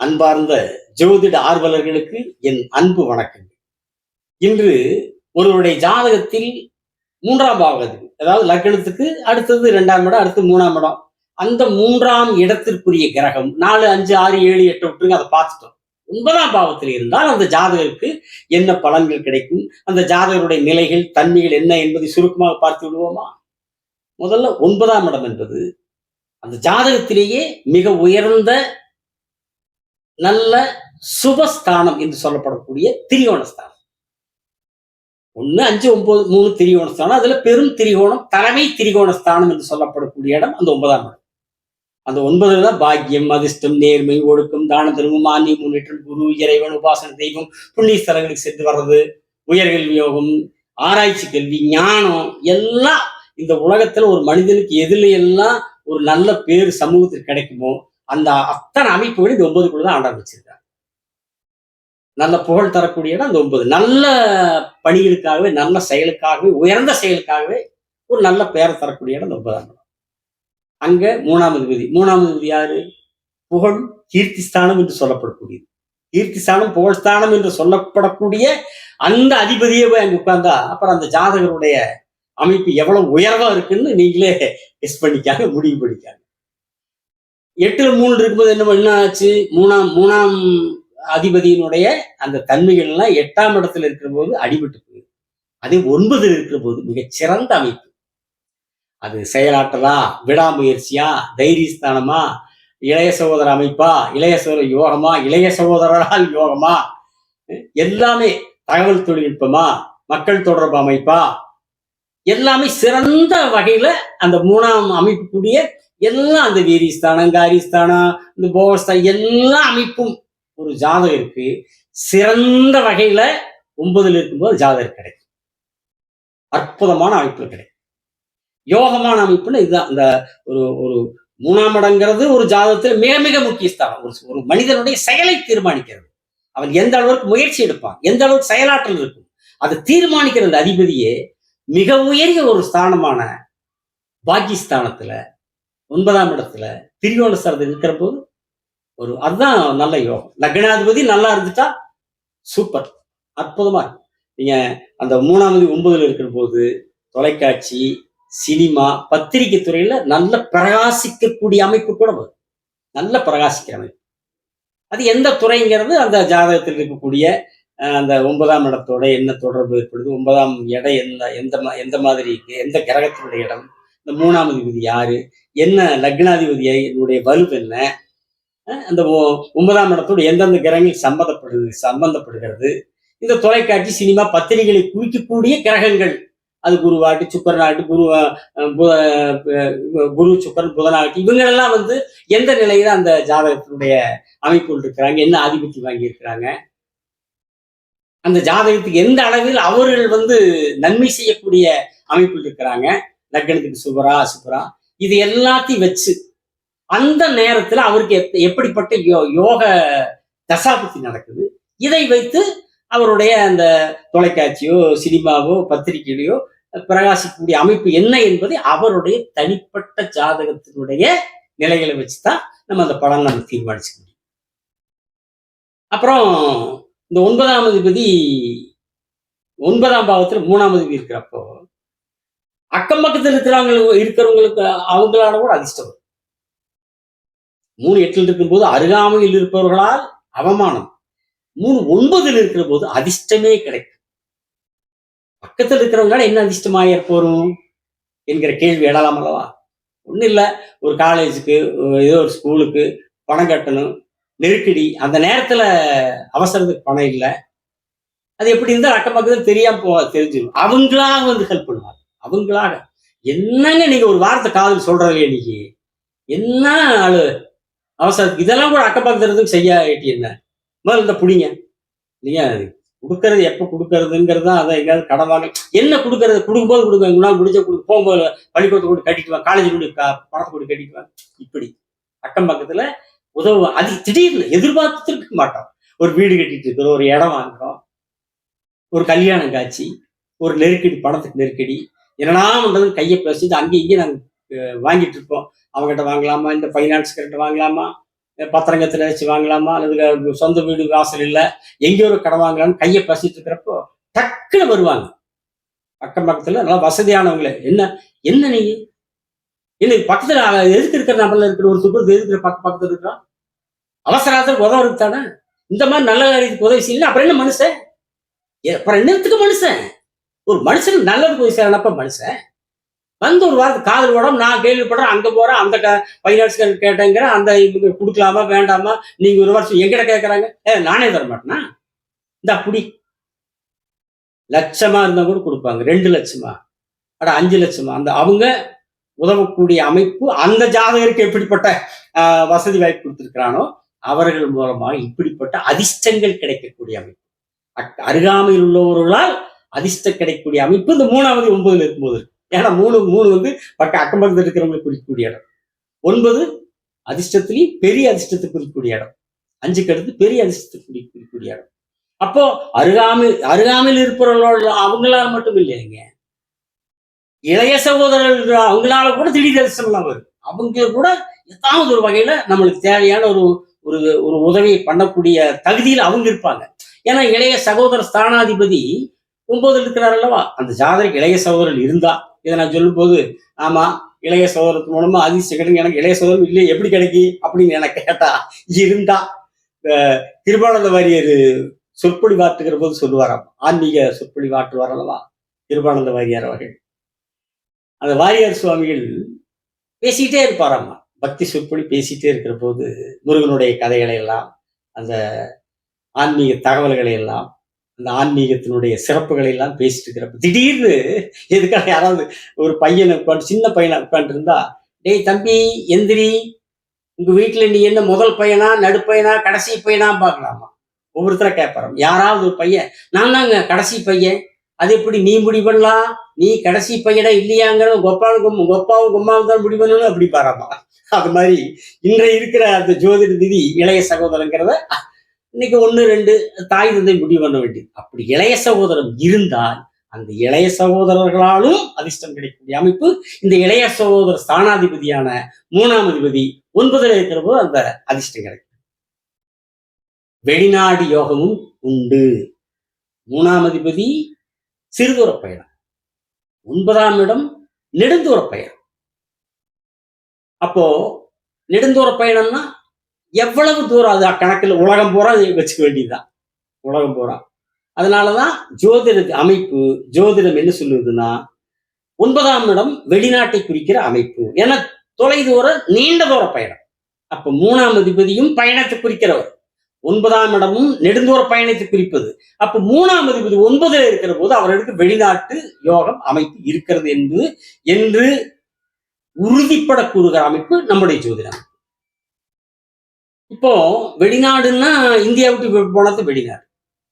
அன்பார்ந்த ஜோதிட ஆர்வலர்களுக்கு என் அன்பு வணக்கங்கள். இன்று ஒருவருடைய ஜாதகத்தில் மூன்றாம் பாவகத்துக்கு அதாவது லக்கணத்துக்கு அடுத்தது இரண்டாம் இடம் அடுத்து மூணாம் இடம். அந்த மூன்றாம் இடத்திற்குரிய கிரகம் நாலு அஞ்சு ஆறு ஏழு எட்டு விட்டுருங்க அதை பார்த்துட்டோம். ஒன்பதாம் பாவத்தில் இருந்தால் அந்த ஜாதகருக்கு என்ன பலன்கள் கிடைக்கும்? அந்த ஜாதகருடைய நிலைகள் தன்மைகள் என்ன என்பதை சுருக்கமாக பார்த்து விடுவோமா? முதல்ல ஒன்பதாம் இடம் என்பது அந்த ஜாதகத்திலேயே மிக உயர்ந்த நல்ல சுபஸ்தானம் என்று சொல்லப்படக்கூடிய திரிகோணஸ்தானம் ஒண்ணு அஞ்சு ஒன்பது மூணு திரிகோணஸ்தானம் அதுல பெரும் திரிகோணம் தலைமை திரிகோணஸ்தானம் என்று சொல்லப்படக்கூடிய இடம் அந்த ஒன்பதாம் இடம். அந்த ஒன்பதுல தான் பாக்கியம் அதிர்ஷ்டம் நேர்மை ஒழுக்கம் தான தர்மம் மானியம் முன்னேற்றம் குரு இறைவன் உபாசன தெய்வம் புண்ணிய ஸ்தலங்களுக்கு சென்று வர்றது உயர்கல்வி யோகம் ஆராய்ச்சி கல்வி ஞானம் எல்லாம் இந்த உலகத்துல ஒரு மனிதனுக்கு எதுல எல்லாம் ஒரு நல்ல பேர் சமூகத்துக்கு கிடைக்குமோ அந்த அத்தனை அமைப்புகளும் இந்த ஒன்பதுக்குள்ள தான் ஆண்டா வச்சிருக்காங்க நல்ல புகழ் தரக்கூடிய இடம் அந்த ஒன்பது. நல்ல பணிகளுக்காகவே நல்ல செயலுக்காகவே உயர்ந்த செயலுக்காகவே ஒரு நல்ல பெயரை தரக்கூடிய இடம் இந்த ஒன்பதாம் இடம் அங்க மூணாவது விதி மூணாவது விதி யாரு? புகழ் கீர்த்திஸ்தானம் என்று சொல்லப்படக்கூடியது. கீர்த்திஸ்தானம் புகழ்ஸ்தானம் என்று சொல்லப்படக்கூடிய அந்த அதிபதியே போய் அங்க உட்கார்ந்தா அப்புறம் அந்த ஜாதகருடைய அமைப்பு எவ்வளவு உயர்வா இருக்குன்னு நீங்களே கெஸ் பண்ணிக்காங்க முடிவு பண்ணிக்காங்க எட்டுல மூணு இருக்கும்போது என்ன என்ன ஆச்சு மூணாம் மூணாம் அதிபதியினுடைய அந்த தன்மைகள் எல்லாம் எட்டாம் இடத்துல இருக்கிற போது அடிபட்டு போகுது அதே ஒன்பதில் இருக்கிற போது மிகச்சிறந்த அமைப்பு. அது செயலாற்றலா? விடாமுயற்சியா? தைரியஸ்தானமா? இளைய சகோதர அமைப்பா? இளைய சகோதர யோகமா? இளைய சகோதரரால் யோகமா? எல்லாமே தகவல் தொழில்நுட்பமா? மக்கள் தொடர்பு அமைப்பா? எல்லாமே சிறந்த வகையில அந்த மூணாம் அமைப்புக்குரிய எல்லாம் அந்த வீரிஸ்தானம் காரிஸ்தானம் இந்த போகஸ்தானம் எல்லா அமைப்பும் ஒரு ஜாதகருக்கு சிறந்த வகையில ஒன்பதுல இருக்கும்போது ஜாதகர் கிடைக்கும். அற்புதமான அமைப்பு கிடைக்கும். யோகமான அமைப்புன்னு இதுதான். இந்த ஒரு ஒரு மூணாம் இடங்கிறது ஒரு ஜாதகத்தில் மிக மிக முக்கிய ஸ்தானம். ஒரு ஒரு மனிதனுடைய செயலை தீர்மானிக்கிறது. அவன் எந்த அளவுக்கு முயற்சி எடுப்பான் எந்த அளவுக்கு செயலாற்றல் இருக்கும் அதை தீர்மானிக்கிற அந்த அதிபதியே மிக உயரிய ஒரு ஸ்தானமான பாகிஸ்தானத்துல ஒன்பதாம் இடத்துல திரிகோண சரது இருக்கிற போது ஒரு அதுதான் நல்ல யோகம். லக்னாதிபதி நல்லா இருந்துட்டா சூப்பர் அற்புதமா நீங்க அந்த மூணாவது ஒன்பதுல இருக்கிற போது தொலைக்காட்சி சினிமா பத்திரிகை துறையில நல்ல பிரகாசிக்கக்கூடிய அமைப்பு கூட வரும். நல்ல பிரகாசிக்கிற அமைப்பு. அது எந்த துறைங்கிறது அந்த ஜாதகத்தில் இருக்கக்கூடிய அந்த ஒன்பதாம் இடத்தோட என்ன தொடர்பு ஏற்படுது ஒன்பதாம் இடம் என்ன எந்த மா- எந்த மாதிரி இருக்கு எந்த கிரகத்தினுடைய இடம் இந்த மூணாம் அதிபதி யாரு? என்ன லக்னாதிபதியை? என்னுடைய வலு என்ன? அஹ், அந்த ஒ- ஒன்பதாம் இடத்தோடு எந்தெந்த கிரகங்கள் சம்பந்தப்படுது சம்பந்தப்படுகிறது? இந்த தொலைக்காட்சி சினிமா பத்திரிகைகளை குறிக்கக்கூடிய கிரகங்கள். அது குருவாட்டு சுக்கரனாட்டு குரு பு- குரு சுக்கரன் புதனாட்டு இவங்களெல்லாம் வந்து எந்த நிலையில அந்த ஜாதகத்தினுடைய அமைப்புகள் இருக்கிறாங்க? என்ன ஆதிபத்தியம் வாங்கி இருக்கிறாங்க அந்த ஜாதகத்துக்கு எந்த அளவில் அவர்கள் வந்து நன்மை செய்யக்கூடிய அமைப்பில் இருக்கிறாங்க? லக்னத்துக்கு சுபரா அசுபரா இது எல்லாத்தையும் வச்சு அந்த நேரத்துல அவருக்கு எப்படிப்பட்ட யோ யோக தசாபத்தி நடக்குது. இதை வைத்து அவருடைய அந்த தொலைக்காட்சியோ சினிமாவோ பத்திரிகையிலையோ பிரகாசிக்கக்கூடிய அமைப்பு என்ன என்பதை அவருடைய தனிப்பட்ட ஜாதகத்தினுடைய நிலைகளை வச்சுதான் நம்ம அந்த படம் நம்ம தீர்மானிச்சுக்க முடியும். அப்புறம் இந்த ஒன்பதாம் அதிபதி ஒன்பதாம் பாவத்துல மூணாம் அதிபதி இருக்கிறப்போ அக்கம் பக்கத்தில் இருக்கிறவங்க இருக்கிறவங்களுக்கு அவங்களால கூட அதிர்ஷ்டம். மூணு எட்டில் இருக்கும்போது அருகாமையில் இருப்பவர்களால் அவமானம். மூணு ஒன்பதில் இருக்கிற போது அதிர்ஷ்டமே கிடைக்கும். பக்கத்தில் இருக்கிறவங்களால என்ன அதிர்ஷ்டமாக இருப்போரும் என்கிற கேள்வி எழலாம் அல்லவா? ஒன்றும் இல்லை. ஒரு காலேஜுக்கு ஏதோ ஒரு ஸ்கூலுக்கு பணம் கட்டணும். நெருக்கடி. அந்த நேரத்துல அவசரத்துக்கு பணம் இல்லை. அது எப்படி இருந்தால் அக்கம் பக்கத்தில் தெரியாம போ தெரிஞ்சிடும் அவங்களாக வந்து ஹெல்ப் பண்ணுவாங்க. அவங்களாக என்னங்க நீங்க ஒரு வார்த்தை காதல் சொல்றீங்க இன்னைக்கு? என்ன ஆளு? அவசரம் இதெல்லாம் கூட அக்கம் செய்ய ஏட்டி என்ன? முதல்ல இந்த புடிங்க. இல்லையா? கொடுக்கறது எப்போ கொடுக்கறதுங்கிறது தான் அதை எங்கேயாவது கடன் வாங்க என்ன கொடுக்கறது? கொடுக்கும்போது கொடுங்க. எங்கன்னா முடிஞ்ச கொடுக்க போகும்போது பள்ளிக்கூடத்தை கூட கட்டிட்டு வாங்க காலேஜ் கூட பணத்தை கூட கட்டிட்டு இப்படி. அக்கம் பக்கத்துல உதவு அது திடீர்னு எதிர்பார்த்து இருக்க மாட்டோம். ஒரு வீடு கட்டிட்டு இருக்கிறோம் ஒரு இடம் வாங்குறோம். ஒரு கல்யாணம் காட்சி ஒரு நெருக்கடி பணத்துக்கு நெருக்கடி. என்னடா பண்றது கையை பேசிட்டு அங்கேயும் இங்கேயும் நாங்கள் வாங்கிட்டு இருப்போம். அவங்ககிட்ட வாங்கலாமா? இந்த ஃபைனான்ஸ் கிட்ட வாங்கலாமா? பத்திரங்கத்தில் வச்சு வாங்கலாமா? அல்லது சொந்த வீடு வாசல் இல்லை எங்கேயோ ஒரு கடை வாங்கலாம்னு கையை பேசிட்டு இருக்கிறப்போ டக்குன்னு வருவாங்க. அக்கம் பக்கத்தில் நல்லா வசதியானவங்களே. என்ன என்ன நீங்க இன்னைக்கு பக்கத்துல எதுக்கு இருக்கிற நம்மள இருக்கிற ஒரு துப்பு எதுக்கு பக்க பக்கத்துல இருக்கிறான் அவசரத்தில் உதவுறது தானே? இந்த மாதிரி நல்ல காரியத்துக்கு உதவி செய்யல அப்புறம் என்ன மனுஷன்? அப்புறம் என்னத்துக்கு மனுஷன்? ஒரு மனுஷனுக்கு நல்லது போய் சேரனப்ப மனுஷன் வந்து ஒரு வாரத்து காதல் உடம்பு நான் கேள்விப்படுறேன் அங்க போகிறேன் அந்த பைனான்ஸ் கேட்டேங்கிற அந்த இவங்க கொடுக்கலாமா வேண்டாமா நீங்க ஒரு வருஷம் எங்கிட்ட கேட்கறாங்க ஏ நானே தர மாட்டேனா? இந்த புடி லட்சமா இருந்தா கூட கொடுப்பாங்க. ரெண்டு லட்சமா. அட அஞ்சு லட்சமா. அந்த அவங்க உதவக்கூடிய அமைப்பு அந்த ஜாதகருக்கு எப்படிப்பட்ட ஆஹ், வசதி வாய்ப்பு கொடுத்துருக்கிறானோ அவர்கள் மூலமா இப்படிப்பட்ட அதிர்ஷ்டங்கள் கிடைக்கக்கூடிய அமைப்பு. அருகாமையில் உள்ளவர்களால் அதிர்ஷ்டம் கிடைக்கக்கூடிய அமைப்பு இந்த மூணாவது ஒன்பதுல இருக்கும்போது ஏன்னா மூணு மூணு வந்து பக்க அக்கம் பக்கத்தில் இருக்கிறவங்களை குறிக்கக்கூடிய இடம். ஒன்பது அதிர்ஷ்டத்திலையும் பெரிய அதிர்ஷ்டத்தை குறிக்கக்கூடிய இடம். அஞ்சுக்கு அடுத்து பெரிய அதிர்ஷ்டத்தை குறி குறிக்கக்கூடிய இடம். அப்போ அருகாமல் அருகாமையில் இருப்பவர்களோட அவங்களால மட்டும் இல்லைங்க இளைய சகோதரர்கள் அவங்களால கூட திடீர் அதிர்ஷ்டம்லாம் வரும். அவங்க கூட ஏதாவது ஒரு வகையில நம்மளுக்கு தேவையான ஒரு ஒரு ஒரு உதவியை பண்ணக்கூடிய தகுதியில் அவங்க இருப்பாங்க. ஏன்னா இளைய சகோதர ஸ்தானாதிபதி ஒன்பதுல இருக்கிறார் அல்லவா? அந்த ஜாதகருக்கு இளைய சகோதரன் இருந்தா இதை நான் சொல்லும்போது ஆமா இளைய சகோதரத்து மூலமா அதிசயம் கிடைக்கும் எனக்கு இளைய சகோதரன் இல்லையே எப்படி கிடைக்கி? அப்படின்னு எனக்கு கேட்டா இருந்தா திருபானந்த கிருபானந்த வாரியர் சொற்பொழிவாற்றுகிற போது சொல்லுவாராம். ஆன்மீக சொற்பொழிவாற்றுவார் அல்லவா? திருபானந்த வாரியார் அவர்கள். அந்த வாரியார் சுவாமிகள் பேசிக்கிட்டே இருப்பாராம்மா பக்தி சொற்பொழி பேசிட்டே இருக்கிற போது முருகனுடைய கதைகளை எல்லாம் அந்த ஆன்மீக தகவல்களை எல்லாம் அந்த ஆன்மீகத்தினுடைய சிறப்புகளை எல்லாம் பேசிட்டு இருக்கிறப்ப திடீர்னு எதுக்காக யாராவது ஒரு பையனை உட்காந்து சின்ன பையனை உட்காந்துருந்தா டேய் தம்பி எந்திரி. உங்க வீட்டுல நீ என்ன முதல் பையனா நடுப்பையனா கடைசி பையனா பார்க்கலாமா? ஒவ்வொருத்தரை கேட்பாராம் யாராவது ஒரு பையன் நான் தாங்க கடைசி பையன். அது எப்படி நீ முடிவு பண்ணலாம்? நீ கடைசி பையனா இல்லையாங்கிற கொப்பாவும் கும் கொப்பாவும் கும்மாவும் தான் முடிவு பண்ணணும் அப்படி பாராமா அது மாதிரி இன்றைய இருக்கிற அந்த ஜோதிட திதி இளைய சகோதரங்கிறத இன்னைக்கு ஒண்ணு ரெண்டு தாய் தந்தை முடிவு பண்ண வேண்டியது. அப்படி இளைய சகோதரன் இருந்தால் அந்த இளைய சகோதரர்களாலும் அதிர்ஷ்டம் கிடைக்கக்கூடிய அமைப்பு இந்த இளைய சகோதர ஸ்தானாதிபதியான மூணாம் அதிபதி ஒன்பது இருக்கிற போது அந்த அதிர்ஷ்டம் கிடைக்கும். வெளிநாடு யோகமும் உண்டு. மூணாம் அதிபதி சிறுதூர பயணம். ஒன்பதாம் இடம் நெடுந்தூர பயணம். அப்போ நெடுந்தூர பயணம்னா எவ்வளவு தூரம் அது கணக்கில் உலகம் பூரா வச்சுக்க வேண்டியதுதான். உலகம் பூரா. அதனாலதான் ஜோதிட அமைப்பு ஜோதிடம் என்ன சொல்லுதுன்னா ஒன்பதாம் இடம் வெளிநாட்டை குறிக்கிற அமைப்பு. ஏன்னா தொலைதூர நீண்ட தூர பயணம். அப்ப மூணாம் அதிபதியும் பயணத்தை குறிக்கிறவர். ஒன்பதாம் இடமும் நெடுந்தூர பயணத்தை குறிப்பது. அப்ப மூணாம் அதிபதி ஒன்பதுல இருக்கிற போது அவர்களுக்கு வெளிநாட்டு யோகம் அமைப்பு இருக்கிறது என்று என்று உறுதிப்பட கூறுகிற அமைப்பு நம்முடைய ஜோதிடம். இப்போ வெளிநாடுன்னா இந்தியா விட்டு போனது வெளிநாடு.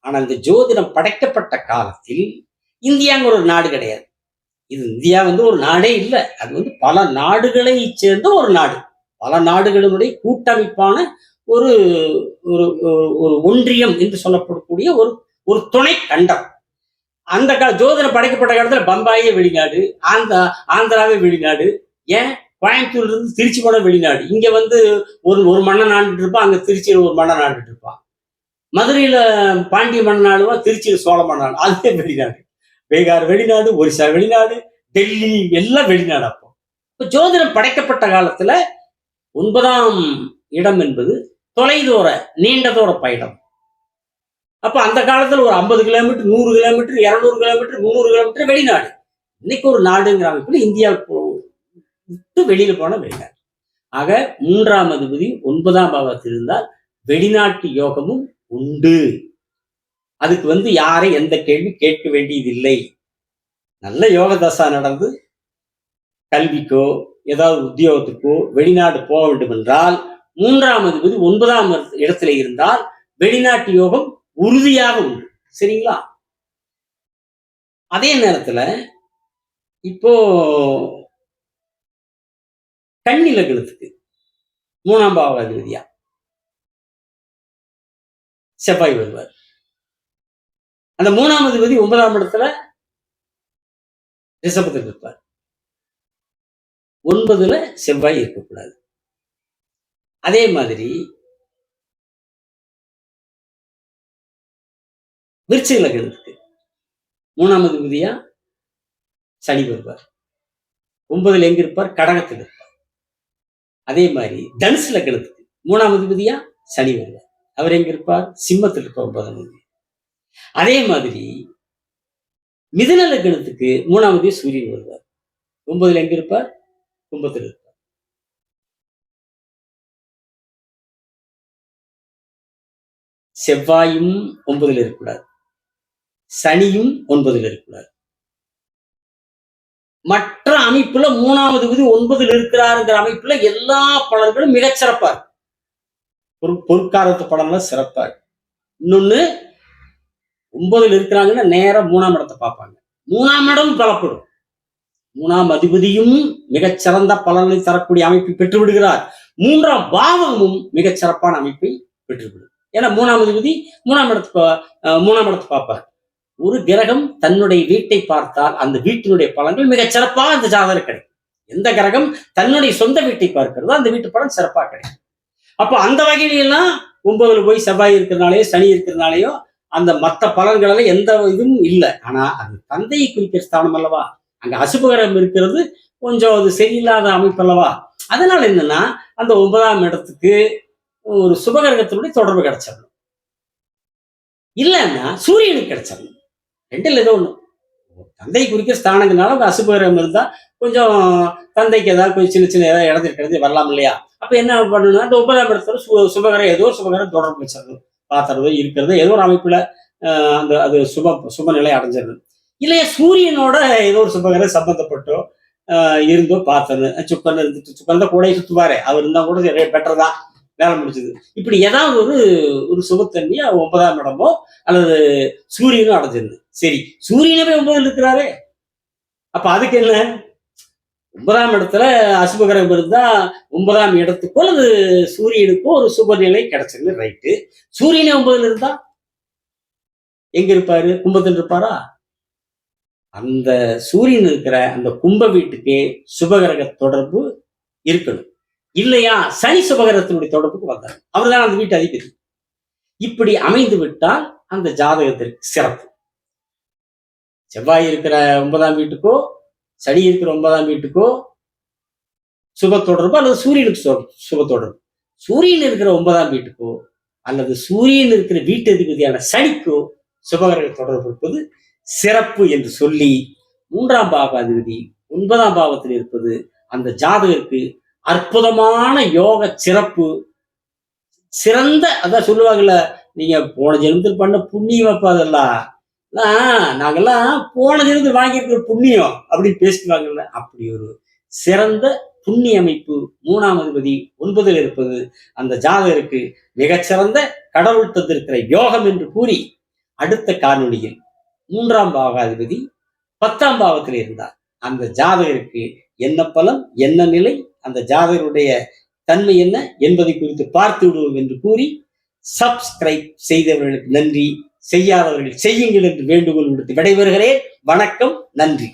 ஆனா இந்த ஜோதிடம் படைக்கப்பட்ட காலத்தில் இந்தியாங்கிற ஒரு நாடு கிடையாது. இது இந்தியா வந்து ஒரு நாடே இல்லை. அது வந்து பல நாடுகளை சேர்ந்த ஒரு நாடு. பல நாடுகளினுடைய கூட்டமைப்பான ஒரு ஒரு ஒரு- ஒன்றியம் என்று சொல்லப்படக்கூடிய ஒரு ஒரு துணை கண்டம் அந்த கா ஜோதிடம் படைக்கப்பட்ட காலத்துல பம்பாயே வெளிநாடு ஆந்திரா ஆந்திராவே வெளிநாடு. ஏன்? கோயம்புத்தூர்ல இருந்து திருச்சி போன வெளிநாடு. இங்க வந்து ஒரு ஒரு மன்னன் ஆண்டுட்டு இருப்பான் அங்க திருச்சியில ஒரு மன்னன் ஆண்டுட்டு இருப்பான் மதுரையில பாண்டிய மன்னன் ஆடுவான் திருச்சியில சோழ மன்னன் அதுவே வெளிநாடு. பீகார் வெளிநாடு ஒரிசா வெளிநாடு டெல்லி எல்லாம் வெளிநாடு அப்போ. இப்போ ஜோதிடம் படைக்கப்பட்ட காலத்துல ஒன்பதாம் இடம் என்பது தொலைதூர நீண்ட தூர பயணம். அப்ப அந்த காலத்துல ஒரு ஐம்பது கிலோமீட்டர் நூறு கிலோமீட்டர் இருநூறு கிலோமீட்டர் முந்நூறு கிலோமீட்டர் வெளிநாடு. இன்னைக்கு ஒரு நாடுங்கிற அமைப்புல இந்தியாவுக்கு விட்டு வெளியில போன வெளிநாடு ஆக மூன்றாம் அதிபதி ஒன்பதாம் பாவத்தில் இருந்தால் வெளிநாட்டு யோகமும் உண்டு. அதுக்கு வந்து யாரை எந்த கேள்வி கேட்க வேண்டியதில்லை. நல்ல யோக தசா நடந்து கல்விக்கோ ஏதாவது உத்தியோகத்துக்கோ வெளிநாடு போக வேண்டும் என்றால் மூன்றாம் அதிபதி ஒன்பதாம் இடத்துல இருந்தால் வெளிநாட்டு யோகம் உறுதியாக உண்டு. சரிங்களா? அதே நேரத்துல இப்போ கண்ணில லக்னத்துக்கு மூணாம் பாவ அதிபதியா செவ்வாய் வருவார். அந்த மூணாம் அதிபதி ஒன்பதாம் இடத்துல ரிஷபத்தில் இருப்பார் ஒன்பதுல செவ்வாய் இருக்கக்கூடாது. அதே மாதிரி விருச்சிக லக்னத்துக்கு மூணாம் அதிபதியா சனி வருவார். ஒன்பதுல எங்க இருப்பார்? கடகத்தில் இருப்பார். அதே மாதிரி தனுசு லக்னத்துக்கு மூணாம் அதிபதியா? சனி வருவார். அவர் எங்க இருப்பார்? சிம்மத்தில் இருப்பார் ஒன்பதாம் அதிபதி. அதே மாதிரி மிதுன லக்னத்துக்கு மூணாம் சூரியன் வருவார். ஒன்பதுல எங்க இருப்பார்? கும்பத்தில் இருப்பார். செவ்வாயும் ஒன்பதுல இருக்கக்கூடாது. சனியும் ஒன்பதுல இருக்கக்கூடாது. மற்ற அமைப்புல மூணாவது விதி ஒன்பதுல இருக்கிறாருங்கிற அமைப்புல எல்லா பலன்களும் மிகச்சிறப்பா இருக்கு. பொரு பொருட்காரத்து பலன்லாம் சிறப்பா இருக்கு. இன்னொன்னு ஒன்பதுல இருக்கிறாங்கன்னா நேரா மூணாம் இடத்தை பார்ப்பாங்க. மூணாம் இடம் பலப்படும். மூணாம் அதிபதியும் மிகச்சிறந்த பலனை தரக்கூடிய அமைப்பை பெற்று விடுகிறார் மூன்றாம் பாவமும் மிகச் சிறப்பான அமைப்பை பெற்றுவிடும். ஏன்னா மூணாம் அதிபதி மூணாம் இடத்து பா- மூணாம் இடத்தை பார்ப்பார். ஒரு கிரகம் தன்னுடைய வீட்டை பார்த்தால் அந்த வீட்டினுடைய பலன்கள் மிகச் சிறப்பாக அந்த ஜாதகம் கிடைக்கும். எந்த கிரகம் தன்னுடைய சொந்த வீட்டை பார்க்கிறதோ அந்த வீட்டு பலன் சிறப்பாக கிடைக்கும். அப்போ அந்த வகையிலாம் ஒன்பதுல போய் செவ்வாய் இருக்கிறனாலேயோ சனி இருக்கிறனாலேயோ அந்த மற்ற பலன்களால எந்த இதுவும் இல்லை. ஆனா அது தந்தையை குறிக்கிற ஸ்தானம் அல்லவா? அங்க அசுபகரம் இருக்கிறது கொஞ்சம் அது சரியில்லாத அமைப்பு அல்லவா? அதனால என்னன்னா அந்த ஒன்பதாம் இடத்துக்கு ஒரு சுபகரகத்தினுடைய தொடர்பு கிடைச்சிடணும். இல்லைன்னா சூரியனுக்கு கிடைச்சிடணும். ரெண்டில் ஏதோ ஒன்று தந்தை குறிக்கிற ஸ்தானங்கள்னால அந்த இருந்தால் கொஞ்சம் தந்தைக்கு ஏதாவது கொஞ்சம் சின்ன சின்ன ஏதாவது இடத்துல வரலாம் இல்லையா? அப்போ என்ன பண்ணணும்னா இந்த ஒன்பதாம் இடத்துல சு சுபகரம் ஏதோ ஒரு சுபகரம் தொடர்பு வச்சிடணும் பாத்துறதோ இருக்கிறதோ ஏதோ ஒரு அமைப்புல அந்த அது சுப சுபநிலை அடைஞ்சிருது. இல்லையா சூரியனோட ஏதோ ஒரு சுபகரம் சம்மந்தப்பட்டோ இருந்தோ பார்த்தது சுக்கன் இருந்துட்டு சுக்கன் தான் கூட சுத்துவாரு. அவர் இருந்தால் கூட பெட்டர் தான். வேலை முடிச்சது இப்படி ஏதாவது ஒரு ஒரு சுபத்தன்மையா ஒன்பதாம் இடமோ அல்லது சூரியனும் அடைஞ்சிருந்தது சரி சூரியனவே ஒன்பதில் இருக்கிறாரே அப்ப அதுக்கு என்ன? ஒன்பதாம் இடத்துல அசுபகரம் இருந்தா ஒன்பதாம் இடத்துக்கோ அது சூரியனுக்கும் ஒரு சுபநிலை கிடைச்சிருந்து ரைட்டு சூரியனே ஒன்பதுல இருந்தா எங்க இருப்பாரு? கும்பத்தில் இருப்பாரா? அந்த சூரியன் இருக்கிற அந்த கும்ப வீட்டுக்கு சுபகிரக தொடர்பு இருக்கணும். இல்லையா? சனி சுபகிரகத்தினுடைய தொடர்புக்கு வந்தார். அவர்தான் அந்த வீட்டு அதிபதி. இப்படி அமைந்து விட்டால் அந்த ஜாதகத்திற்கு சிறப்பு. செவ்வாய் இருக்கிற ஒன்பதாம் வீட்டுக்கோ சனி இருக்கிற ஒன்பதாம் வீட்டுக்கோ சுப தொடர்பு அல்லது சூரியனுக்கு சொ- சுப தொடர்பு. சூரியன் இருக்கிற ஒன்பதாம் வீட்டுக்கோ அல்லது சூரியன் இருக்கிற வீட்டு அதிபதியான சனிக்கோ சுபகரங்கள் தொடர்பு இருப்பது சிறப்பு என்று சொல்லி மூன்றாம் பாவாதிபதி ஒன்பதாம் பாவத்தில் இருப்பது அந்த ஜாதகருக்கு அற்புதமான யோக சிறப்பு. சிறந்த அதான் சொல்லுவாங்கல்ல நீங்க போன ஜென்மத்தில் பண்ண புண்ணியம் அதெல்லாம் நாங்கெல்லாம் போன வாங்கியிருக்கிற புண்ணியம் அப்படின்னு பேசிக்குவாங்கல்ல அப்படி ஒரு சிறந்த புண்ணிய அமைப்பு மூணாம் அதிபதி ஒன்பதில் இருப்பது அந்த ஜாதகருக்கு மிகச்சிறந்த கடவுள் தந்திருக்கிற யோகம் என்று கூறி அடுத்த காணொளியில் மூன்றாம் பாவாதிபதி பத்தாம் பாவத்தில் இருந்தார். அந்த ஜாதகருக்கு என்ன பலம் என்ன நிலை அந்த ஜாதகருடைய தன்மை என்ன என்பதை குறித்து பார்த்து விடுவோம் என்று கூறி சப்ஸ்கிரைப் செய்தவர்களுக்கு நன்றி. செய்யாதவர்கள் செய்யுங்கள் என்று வேண்டுகோள் விடுத்து விடைபெறுகிறேன். வணக்கம் நன்றி.